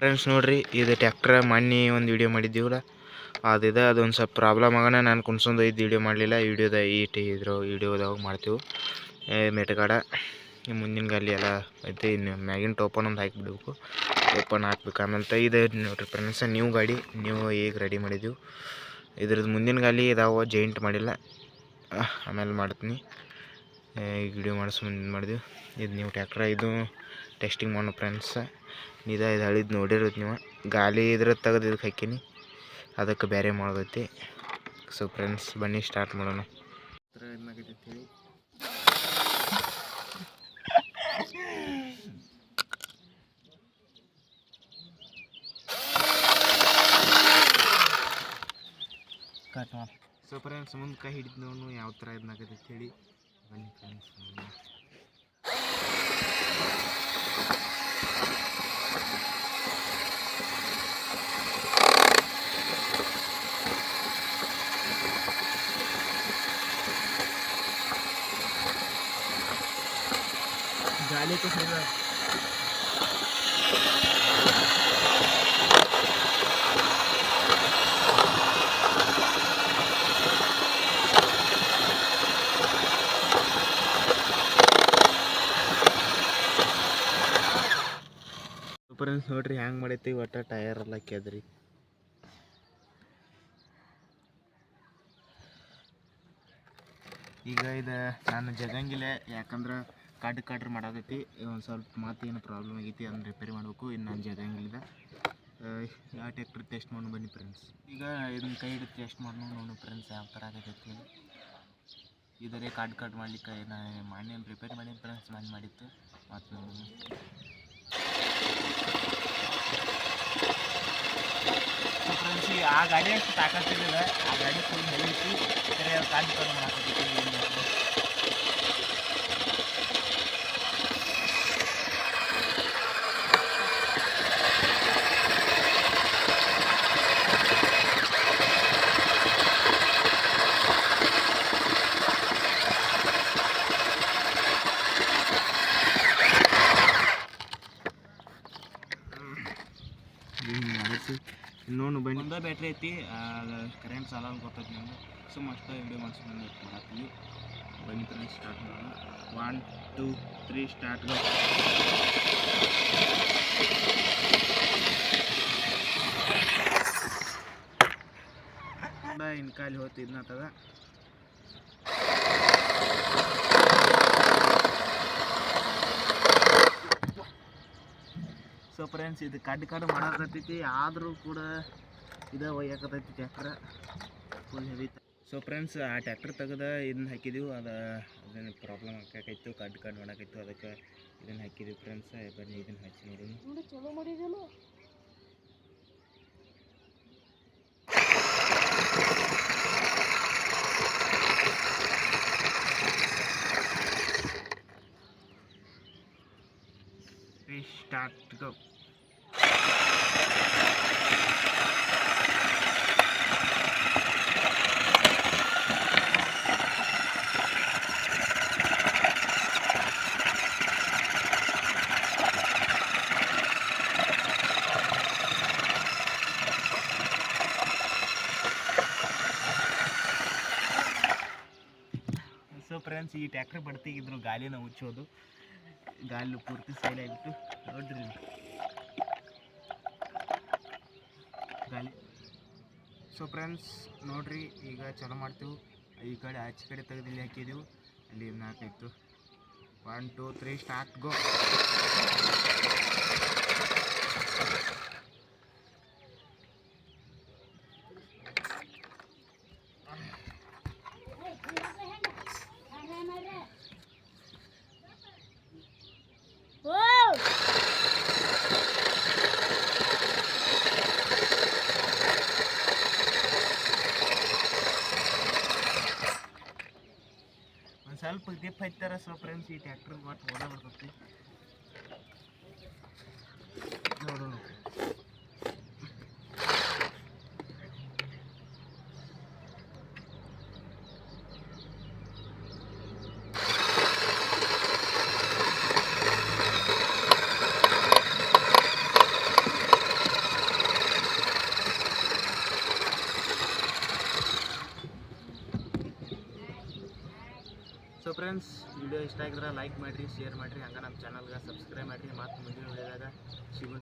Friends ನೋಡ್ರಿ, ಇದು tractor ಮೊನ್ನೆ ಒಂದು ವಿಡಿಯೋ ಮಾಡಿದ್ದೀವಲ್ಲ? ಅದಿದೆ ಅದೊಂದು ಸ್ವಲ್ಪ ಪ್ರಾಬ್ಲಮ್ ಆಗೋಣ. ನಾನು ಕುಣ್ಸೊಂದು ಇದು ವಿಡಿಯೋ ಮಾಡಲಿಲ್ಲ. ವಿಡಿಯೋದ ಈಟ್ ಇದ್ರ ವಿಡಿಯೋದಾಗ ಮಾಡ್ತೀವಿ. ಮೇಟಗಾಡ. ಈ ಮುಂದಿನ ಗಾಲಿ ಎಲ್ಲ ಐತೆ, ಇನ್ನು ಮ್ಯಾಗಿನ ಟೋಪನ್ ಒಂದು ಹಾಕಿಬಿಡ್ಬೇಕು. ಟೋಪನ್ ಹಾಕ್ಬೇಕು. ಆಮೇಲೆ ಇದು ನೋಡ್ರಿ ಫ್ರೆಂಡ್ಸ್ ನ್ಯೂ ಗಾಡಿ ನ್ಯೂ ಈಗ ರೆಡಿ ಮಾಡಿದ್ದೀವಿ ಇದ್ರದ್ದು ಮುಂದಿನ ಗಾಲಿ ಇದಾವ ಜೈಂಟ್ ಮಾಡಿಲ್ಲ. ಆಮೇಲೆ ಮಾಡ್ತೀನಿ. ಈಗ ವಿಡಿಯೋ ಮಾಡಿಸ್ ಮುಂದಿನ ಮಾಡಿದ್ವಿ. ಇದು ನೀವು ಟ್ಯಾಕ್ಟ್ರ ಇದು ಟೆಸ್ಟಿಂಗ್ ಮಾಡೋ ಫ್ರೆಂಡ್ಸ್ ಇದ ಇದು ಹಳಿದ್ ನೋಡಿರೋದು ನೀವು. ಗಾಲಿ ಇದ್ರ ತೆಗೆದು ಇದಕ್ಕೆ ಹಾಕೀನಿ. ಅದಕ್ಕೆ ಬೇರೆ ಮಾಡೋದೈತಿ. ಸೊ ಫ್ರೆಂಡ್ಸ್ ಬನ್ನಿ ಸ್ಟಾರ್ಟ್ ಮಾಡೋಣ. ಸೊ ಫ್ರೆಂಡ್ಸ್ ಮುಂದೆ ಕೈ ಹಿಡಿದು ಯಾವ ಥರ ಇದನ್ನಾಗತ್ತೆ ಹೇಳಿ. ಬನ್ನಿ ಫ್ರೆಂಡ್ಸ್ गाली तो सही ಫ್ರೆಂಡ್ಸ್ ನೋಡ್ರಿ ಹ್ಯಾಂಗೆ ಮಾಡೈತಿ ಒಟ್ಟು ಟಯರ್ ಎಲ್ಲ ಕೆದ್ರಿ ಈಗ ಇದು ನಾನು ಜಗಂಗಿಲ್ಲ ಯಾಕಂದ್ರೆ ಕಾಡು ಕಾಡ್ರಿ ಮಾಡಾಕೈತಿ ಒಂದು ಸ್ವಲ್ಪ ಮಾತು ಏನು ಪ್ರಾಬ್ಲಮ್ ಆಗೈತಿ ಅದನ್ನ ರಿಪೇರಿ ಮಾಡಬೇಕು. ಇನ್ನು ನಾನು ಜಗಂಗಿಲ್ಲ ಯಾವ ಟ್ಯಾಕ್ಟ್ರ್ ಟೆಸ್ಟ್ ಮಾಡೋಣ ಬನ್ನಿ ಫ್ರೆಂಡ್ಸ್ ಈಗ ಇದನ್ನ ಕೈ ಹಿಡಿದು ಟೆಸ್ಟ್ ಮಾಡೋಣ ನೋಡೋಣ ಫ್ರೆಂಡ್ಸ್ ಯಾವ ಥರ ಆಗೈತಿ ಇದರೇ ಕಾರ್ಡ್ ಕಾಡು ಮಾಡ್ಲಿಕ್ಕೆ ನಾನು ಮಾಡಿ ರಿಪೇರ್ ಮಾಡಿ ಫ್ರೆಂಡ್ಸ್ ನಾನು ಮಾಡಿತ್ತು ಮತ್ತು ನೋಡೋಣ ಫ್ರೆಂಡ್ಸ್ ಆ ಗಾಡಿ ಅಷ್ಟು ತಾಕತ್ತಿಲ್ಲ ಆ ಗಾಡಿ ಫುಲ್ ಹೇಳಿ ಸರಿ ಮಾಡಿ ಕಾಡು ಮಾಡಾಕತ್ತೈತಿ ಮಾಡೋದು? ಇನ್ನೊಂದು ಬನ್ನಿ. ಒಂದೇ ಬ್ಯಾಟ್ರಿ ಐತಿ. ಕರೆಂಟ್ ಸಾಲ ಗೊತ್ತೈತಿ ನಮ್ಗೆ ಸೊ ಅಷ್ಟ ವಿಡಿಯೋ ಮಾಡಿಸ್ಕೊಂಡು ಮಾಡ್ತೀವಿ ಬನ್ನಿ ಫ್ರೆಂಡ್ಸ್ ಸ್ಟಾರ್ಟ್ ಮಾಡೋಣ. ಒನ್ ಟೂ ತ್ರೀ ಸ್ಟಾರ್ಟ್ ಇನ್ಕಾಲಿ ಹೋಗ್ತಿ ಇದನ್ನತ್ತದ ಸೊ ಫ್ರೆಂಡ್ಸ್ ಇದು ಕಡ್ಡು ಕಡ್ಡು ಮಾಡಾಕತ್ತೈತಿ. ಆದರೂ ಕೂಡ ಇದ ಒಯ್ಯಾಕತ್ತೈತಿ tractor full heavy so friends ಆ ಟ್ಯಾಕ್ಟ್ರ್ ತೆಗೆದ ಇದನ್ನ ಹಾಕಿದೀವಿ. ಅದು ಅದೇನು ಪ್ರಾಬ್ಲಮ್ ಹಾಕಾಕೈತು ಕಡ್ಡು ಕಡ್ಡು ಮಾಡಾಕೈತು. ಅದಕ್ಕೆ ಇದನ್ನ ಹಾಕಿದೀವಿ ಫ್ರೆಂಡ್ಸ್ ಬನ್ನಿ, ಇದನ್ನ ಹಚ್ಚಿ ನೋಡೋಣ. ಚಲೋ ಮಾಡಿದ್ಯಲ್ಲ ಸ್ಟಾರ್ಟ್ ಗೋ ಸೊ ಫ್ರೆಂಡ್ಸ್ ಈ ಟ್ಯಾಕ್ಟ್ರ್ ಬಡ್ತಿಗಿದ್ರು ಗಾಲಿನ ಉಚ್ಚೋದು ಗಾಲಿ ಪೂರ್ತಿ ಸೈಲ್ ಆಗಿಬಿಟ್ಟು ನೋಡ್ರಿ ಗಾಳಿ ಸೊ ಫ್ರೆಂಡ್ಸ್ ನೋಡ್ರಿ, ಈಗ ಚಲೋ ಮಾಡ್ತೀವಿ. ಈ ಕಡೆ ಆಚೆ ಕಡೆ ತೆಗೆದು ಇಲ್ಲಿ ಹಾಕಿದೀವಿ. ಅಲ್ಲಿ ನಾಲ್ಕಾಯ್ತು one two three start go ಸ್ವಲ್ಪ ದಿಪ್ ಹಚ್ತಾರ ಸ್ವಲ್ಪ ಫ್ರೆಂಡ್ಸ್ ಈ ಟ್ಯಾಕ್ಟ್ರ್ ಒಟ್ಟು ಓಡ ಬರ್ತೈತಿ ನೋಡೋಣ ಸೊ ಫ್ರೆಂಡ್ಸ್ ವಿಡಿಯೋ ಇಷ್ಟ ಆಗಿದ್ರೆ ಲೈಕ್ ಮಾಡಿರಿ ಶೇರ್ ಮಾಡಿರಿ, ಹಂಗೆ ನಮ್ಮ ಚಾನಲ್ಗೆ ಸಬ್ಸ್ಕ್ರೈಬ್ ಮಾಡಿರಿ. ಮತ್ತು ಮುಂದಿನ ವಿಡಿಯೋದಾಗ ಸಿಗೋಣ